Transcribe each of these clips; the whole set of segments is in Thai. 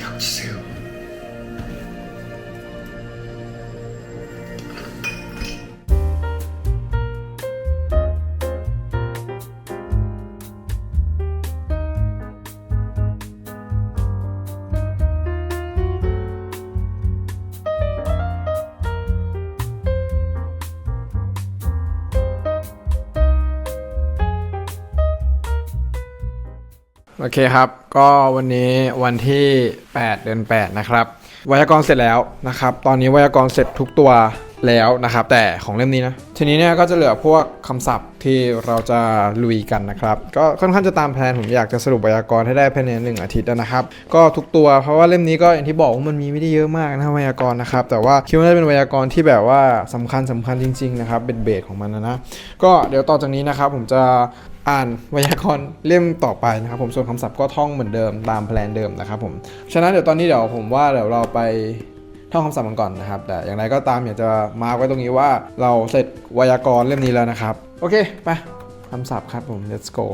닥치세요.. โอเคครับ ก็วันนี้วันที่ 8 เดือน 8 นะครับ ไวยากรณ์เสร็จแล้วนะครับ ตอนนี้ไวยากรณ์เสร็จทุกตัวแล้วนะครับ แต่ของเล่มนี้นะ ทีนี้เนี่ยก็จะเหลือพวกคำศัพท์ที่เราจะลุยกันนะครับ ก็ค่อนข้างจะตามแผนผมอยากจะสรุปไวยากรณ์ให้ได้ภายในหนึ่งอาทิตย์นะครับ ก็ทุกตัวเพราะว่าเล่มนี้ก็อย่างที่บอกว่ามันมีไม่ได้เยอะมากนะไวยากรณ์นะครับ แต่ว่าคิดว่าจะเป็นไวยากรณ์ที่แบบว่าสำคัญสำคัญจริง ๆ นะครับเป็นเบสของมันนะนะก็เดี๋ยวต่อจากนี้นะครับผมจะ อ่านไวยากรณ์เล่มต่อไปนะครับผมส่วนคำศัพท์ก็ท่องเหมือนเดิมตามแพลนเดิมนะครับผมฉะนั้นเดี๋ยวตอนนี้เดี๋ยวผมว่าเดี๋ยวเราไปท่องคำศัพท์กันก่อนนะครับ แต่อย่างไรก็ตามอยากจะมาไว้ตรงนี้ว่าเราเสร็จไวยากรณ์เล่มนี้แล้วนะครับ โอเค ไปคำศัพท์ครับผม let's go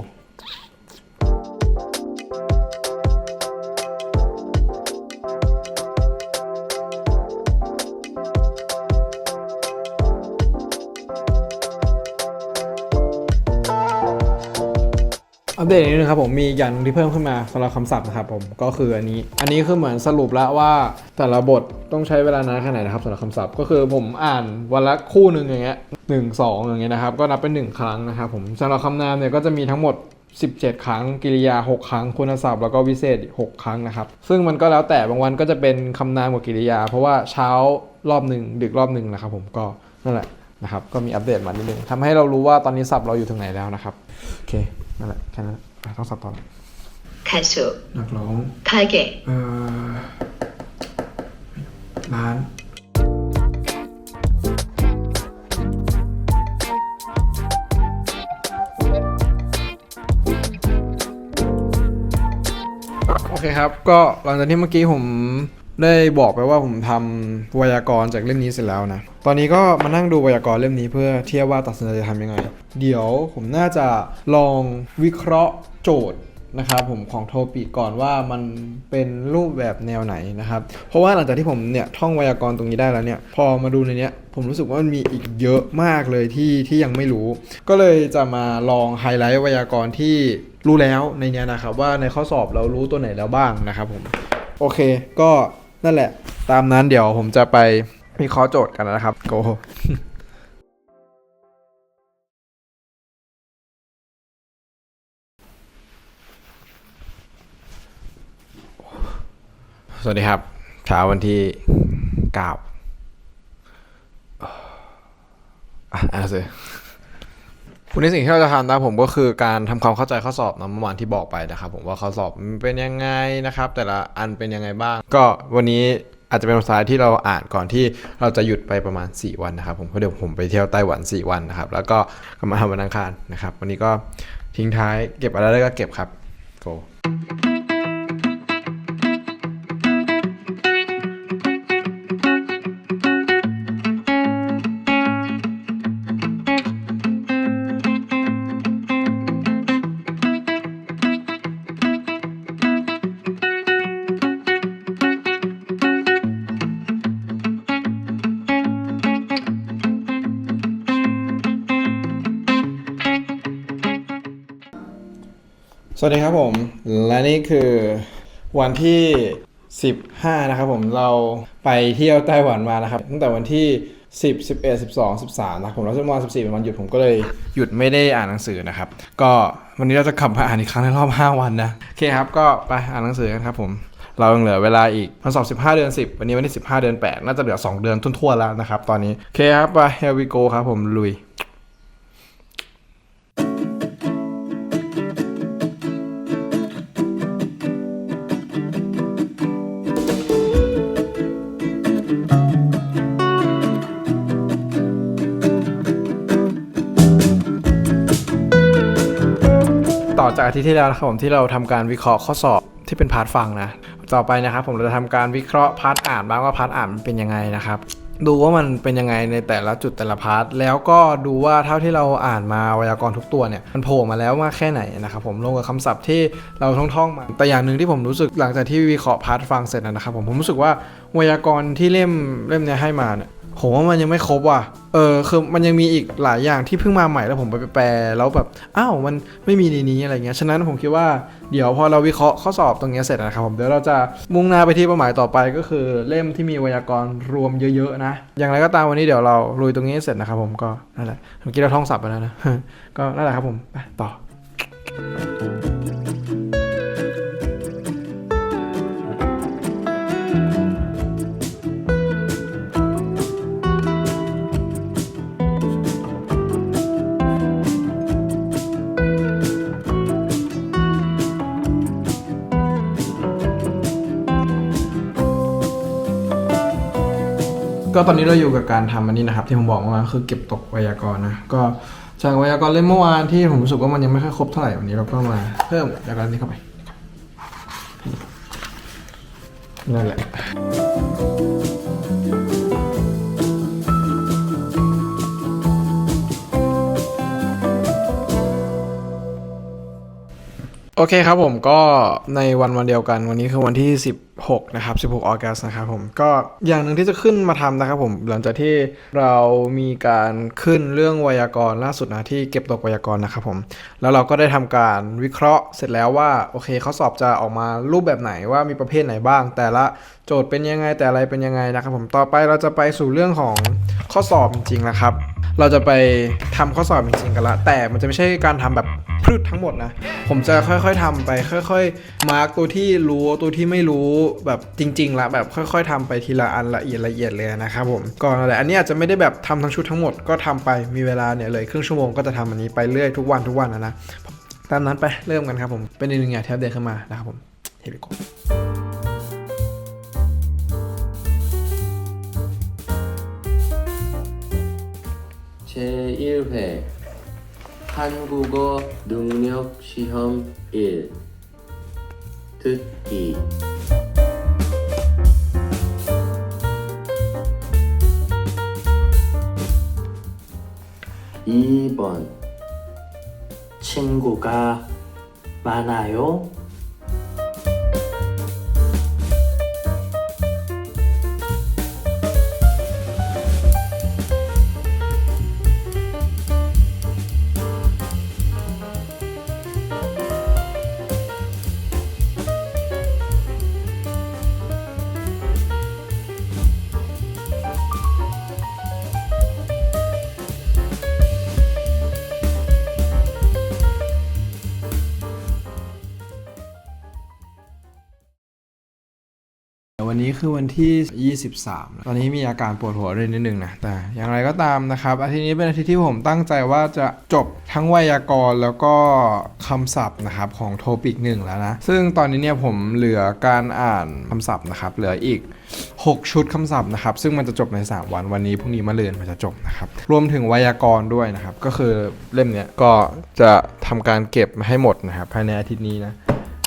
อัปเดตนิดนึงครับผมมีอีกอย่างหนึงที่เพิ่มขึ้นมาสำหรับคำศัพท์นะครับผมก็คืออันนี้ อันนี้คือเหมือนสรุปแล้วว่าแต่ละบทต้องใช้เวลานานแค่ไหนนะครับสำหรับคำศัพท์ก็คือผมอ่านวันละคู่หนึ่งอย่างเงี้ยหนึ่งสองอย่างเงี้ยนะครับก็นับเป็นหนึ่งครั้งนะครับผมสำหรับคำนามเนี่ยก็จะมีทั้งหมด 17 ครั้งกิริยา 6 ครั้งคุณศัพท์แล้วก็วิเศษอีก6ครั้งนะครับซึ่งมันก็แล้วแต่บางวันก็จะเป็นคำนามกับกิริยา เพราะว่าเช้ารอบหนึ่งดึกรอบหนึ่งนะครับผมก็นั่นแหละนะครับก็มีอัปเดตมานิดนึงทำให้เรารู้ว่าตอนนี้ศัพท์เราอยู่ถึงไหนแล้วนะครับโอเค นั่นแหละแค่นั้นอ่ะต้องสับต่อ 가수, นักร้อง 가게, เอ่อร้าน โอเคครับ ก็หลังจากที่เมื่อกี้ผมได้บอกไปว่าผมทำไวยากรณ์จากเล่มนี้เสร็จแล้วนะ ตอนนี้ก็มานั่งดูไวยากรณ์เล่มนี้เพื่อเทียบว่าตัดสินใจจะทำยังไง เดี๋ยวผมน่าจะลองวิเคราะห์โจทย์นะครับผมของโทปิก่อนว่ามันเป็นรูปแบบแนวไหนนะครับ เพราะว่าหลังจากที่ผมเนี่ยท่องไวยากรณ์ตรงนี้ได้แล้วเนี่ย พอมาดูในเนี้ยผมรู้สึกว่ามันมีอีกเยอะมากเลยที่ที่ยังไม่รู้ ก็เลยจะมาลองไฮไลท์ไวยากรณ์ที่รู้แล้วในเนี้ยนะครับ ว่าในข้อสอบเรารู้ตัวไหนแล้วบ้างนะครับผม โอเค ก็นั่นแหละ ตามนั้นเดี๋ยวผมจะไป วิเคราะห์โจทย์กันนะครับ โกสวัสดีครับเช้าวันที่เก้าอะอะสิวันนี้สิ่งที่เราจะทำนะผมก็คือการทำความเข้าใจข้อสอบนะเมื่อวานที่บอกไปนะครับ ผมว่าข้อสอบมันเป็นยังไงนะครับ แต่ละอันเป็นยังไงบ้าง ก็วันนี้ อาจจะเป็นวันสุดท้ายที่เราอ่านก่อนที่เราจะหยุดไปประมาณ 4 วันนะครับ ผมเพราะเดี๋ยวผมไปเที่ยวไต้หวัน 4 วันนะครับ แล้วก็กลับมาวันอังคารนะครับ วันนี้ก็ทิ้งท้ายเก็บอะไรได้ก็เก็บครับ go สวัสดีครับผม และนี่คือวันที่ 15 นะครับผมเราไปเที่ยวไต้หวันมานะครับ ตั้งแต่วันที่ 10 11 12 13นะครับผมแล้วจนวัน14เป็นวันหยุดผมก็เลยหยุดไม่ได้อ่านหนังสือนะครับ ก็วันนี้เราจะกลับมาอ่านอีกครั้งในรอบ 5 วันนะโอเคครับก็ไปอ่านหนังสือกันครับผมเรายังเหลือเวลาอีกวันสอบ 15 เดือน 10 วันนี้วันที่ 15 เดือน 8 น่าจะเหลือ 2 เดือนทั่วๆแล้วนะครับตอนนี้โอเคครับไป here we go ครับผมลุย จากอาทิตย์ที่แล้วนะครับผมที่เราทำการวิเคราะห์ข้อสอบที่เป็นพาร์ทฟังนะ ต่อไปนะครับผมเราจะทำการวิเคราะห์พาร์ทอ่านบ้างว่าพาร์ทอ่านมันเป็นยังไงนะครับดูว่ามันเป็นยังไงในแต่ละจุดแต่ละพาร์ทแล้วก็ดูว่าเท่าที่เราอ่านมาไวยากรณ์ทุกตัวเนี่ยมันโผล่มาแล้วมากแค่ไหนนะครับผมลงกับคำศัพท์ที่เราท่องๆมา แต่อย่างหนึ่งที่ผมรู้สึกหลังจากที่วิเคราะห์พาร์ทฟังเสร็จนะครับผมผมรู้สึกว่าไวยากรณ์ที่เล่มเล่มเนี้ยให้มาเนี่ย ผมว่ามันยังไม่ครบว่ะ เออคือมันยังมีอีกหลายอย่างที่เพิ่งมาใหม่แล้วผมไปแปลแล้วแบบอ้าวมันไม่มีในนี้อะไรเงี้ยฉะนั้นผมคิดว่าเดี๋ยวพอเราวิเคราะห์ข้อสอบตรงเนี้ยเสร็จนะครับผมเดี๋ยวเราจะมุ่งหน้าไปที่เป้าหมายต่อไปก็คือเล่มที่มีไวยากรณ์รวมเยอะๆนะ อย่างไรก็ตามวันนี้เดี๋ยวเราลุยตรงนี้เสร็จนะครับผมก็นั่นแหละเมื่อกี้เราท่องศัพท์ไปแล้วนะก็นั่นแหละครับผมไปต่อ ก็ตอนนี้เราอยู่กับการทำอันนี้นะครับ ที่ผมบอกว่าคือเก็บตกไวยากรณ์นะก็จากไวยากรณ์เล่มเมื่อวานที่ผมรู้สึกว่ามันยังไม่ค่อยครบเท่าไหร่วันนี้เราก็มาเพิ่มไวยากรณ์นี้เข้าไปนั่นแหละ โอเคครับผมก็ในวันวันเดียวกันวันนี้คือวันที่ 16 นะครับ 16 ออกัสนะครับผมก็อย่างหนึ่งที่จะขึ้นมาทำนะครับผมหลังจากที่เรามีการขึ้นเรื่องไวยากรณ์ล่าสุดนะที่เก็บตกไวยากรณ์นะครับผมแล้วเราก็ได้ทำการวิเคราะห์เสร็จแล้วว่าโอเคข้อสอบจะออกมารูปแบบไหนว่ามีประเภทไหนบ้าง แต่ละโจทย์เป็นยังไงแต่อะไรเป็นยังไงนะครับผมต่อไปเราจะไปสู่เรื่องของข้อสอบจริงๆนะครับ เราจะไปทำข้อสอบจริงๆกันละแต่มันจะไม่ใช่การทำแบบ พืชทั้งหมดนะ ผมจะค่อยๆทำไป ค่อยๆ มาร์กตัวที่รู้ตัวที่ไม่รู้แบบจริง ๆ ละแบบค่อย ๆทำไปทีละอันละเอียดละเอียดเลยนะครับผมก่อนอะไรอันนี้อาจจะไม่ได้แบบทำทั้งชุดทั้งหมดก็ทำไปมีเวลาเนี่ยเลยครึ่งชั่วโมงก็จะทำอันนี้ไปเรื่อยทุกวันทุกวันนะนะตามนั้นไปเริ่มกันครับผมเป็นอีกหนึ่งอย่างที่อัปเดตขึ้นมานะครับผมเฮลิโก제 1회 한국어 능력 시험 1 듣기. 2번. 친구가 많아요? ววันนี้คือวันที่ 23 ตอนนี้มีอาการปวดหัวด้วยนิดนึงนะ แต่อย่างไรก็ตามนะครับ อาทิตย์นี้เป็นอาทิตย์ที่ผมตั้งใจว่าจะจบทั้งไวยากรณ์แล้วก็คำศัพท์นะครับของโทปิกหนึ่งแล้วนะ ซึ่งตอนนี้เนี่ยผมเหลือการอ่านคำศัพท์นะครับ เหลืออีก 6 ชุดคำศัพท์นะครับ ซึ่งมันจะจบใน 3 วัน วันนี้พรุ่งนี้มะรืนมันจะจบนะครับ รวมถึงไวยากรณ์ด้วยนะครับ ก็คือเล่มเนี้ยก็จะทำการเก็บมาให้หมดนะครับภายในอาทิตย์นี้นะ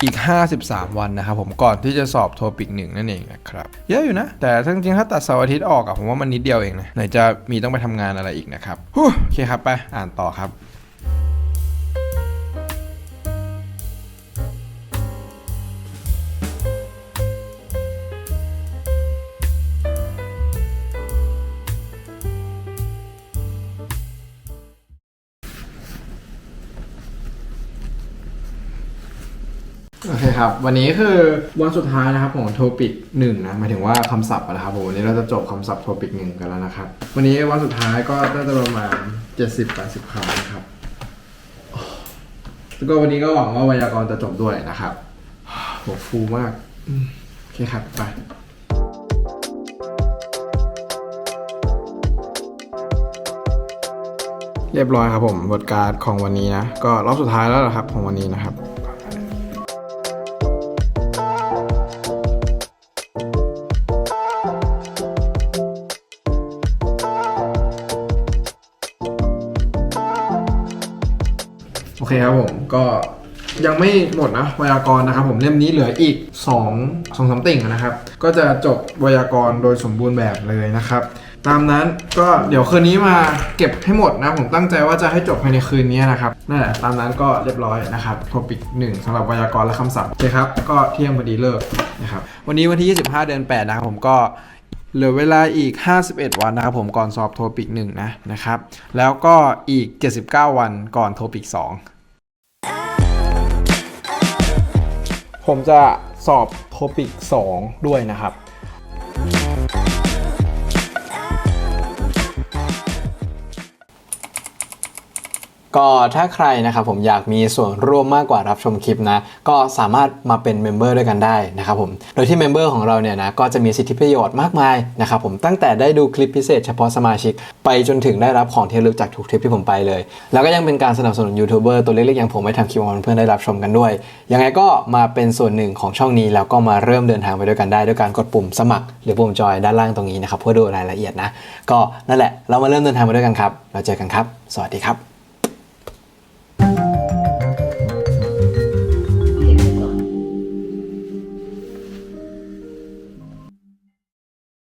อีก 53 วันนะครับผมก่อนที่จะสอบโทปิกหนึ่งนั่นเองนะครับเยอะอยู่นะ แต่ถ้าจริงๆถ้าตัดเสาร์อาทิตย์ออกอะผมว่ามันนิดเดียวเองนะไหนจะมีต้องไปทำงานอะไรอีกนะครับโอเคครับไปอ่านต่อครับ ครับ วันนี้คือวันสุดท้ายนะครับของโทปิกหนึ่งนะหมายถึงว่าคำศัพท์นะครับผมวันนี้เราจะจบคำศัพท์โทปิกหนึ่งกันแล้วนะครับ วันนี้วันสุดท้ายก็น่าจะประมาณ70-80คำนะครับแล้วก็วันนี้ก็หวังว่าไวยากรณ์จะจบด้วยนะครับหัวฟูมากโอเคครับไปเรียบร้อยครับผมบทการ์ดของวันนี้นะ ก็รอบสุดท้ายแล้วนะครับของวันนี้นะครับ เคครับผมก็ยังไม่หมดนะไวยากรณ์นะครับผมเล่มนี้เหลืออีก2 2สองสามติ่งนะครับ ก็จะจบไวยากรณ์โดยสมบูรณ์แบบเลยนะครับ ตามนั้นก็เดี๋ยวคืนนี้มาเก็บให้หมดนะผมตั้งใจว่าจะให้จบภายในคืนนี้นะครับนั่นแหละตามนั้นก็เรียบร้อยนะครับทปิกหนึ่งสำหรับไวยากรณ์และคำศัพท์โอเคครับก็เที่ยงพอดีเลิกนะครับวันนี้วันที่ 25 เดือน 8 นะครับผมก็เหลือเวลาอีก 51 วันนะครับผมก่อนสอบโทปิก1นะนะครับแล้วก็อีก 79 วันก่อนโทปิก2 ผมจะสอบโทปิก 2 ด้วยนะครับ ก็ถ้าใครนะครับผมอยากมีส่วนร่วมมากกว่ารับชมคลิปนะ ก็สามารถมาเป็นเมมเบอร์ด้วยกันได้นะครับผม โดยที่เมมเบอร์ของเราเนี่ยนะก็จะมีสิทธิประโยชน์มากมายนะครับผมตั้งแต่ได้ดูคลิปพิเศษเฉพาะสมาชิก ไปจนถึงได้รับของที่ระลึกจากทุกทริปที่ผมไปเลย แล้วก็ยังเป็นการสนับสนุนยูทูบเบอร์ตัวเล็กๆอย่างผมให้ทำคลิปของเพื่อนๆได้รับชมกันด้วย ยังไงก็มาเป็นส่วนหนึ่งของช่องนี้แล้วก็มาเริ่มเดินทางไปด้วยกันได้ด้วยการกดปุ่มสมัคร หรือปุ่มจอยด้านล่างตรงนี้นะครับเพื่อดูรายละเอียดนะ ก็นั่นแหละเรามาเริ่มเดินทางไปด้วยกันครับเราเจอกันครับ สวัสดีครับ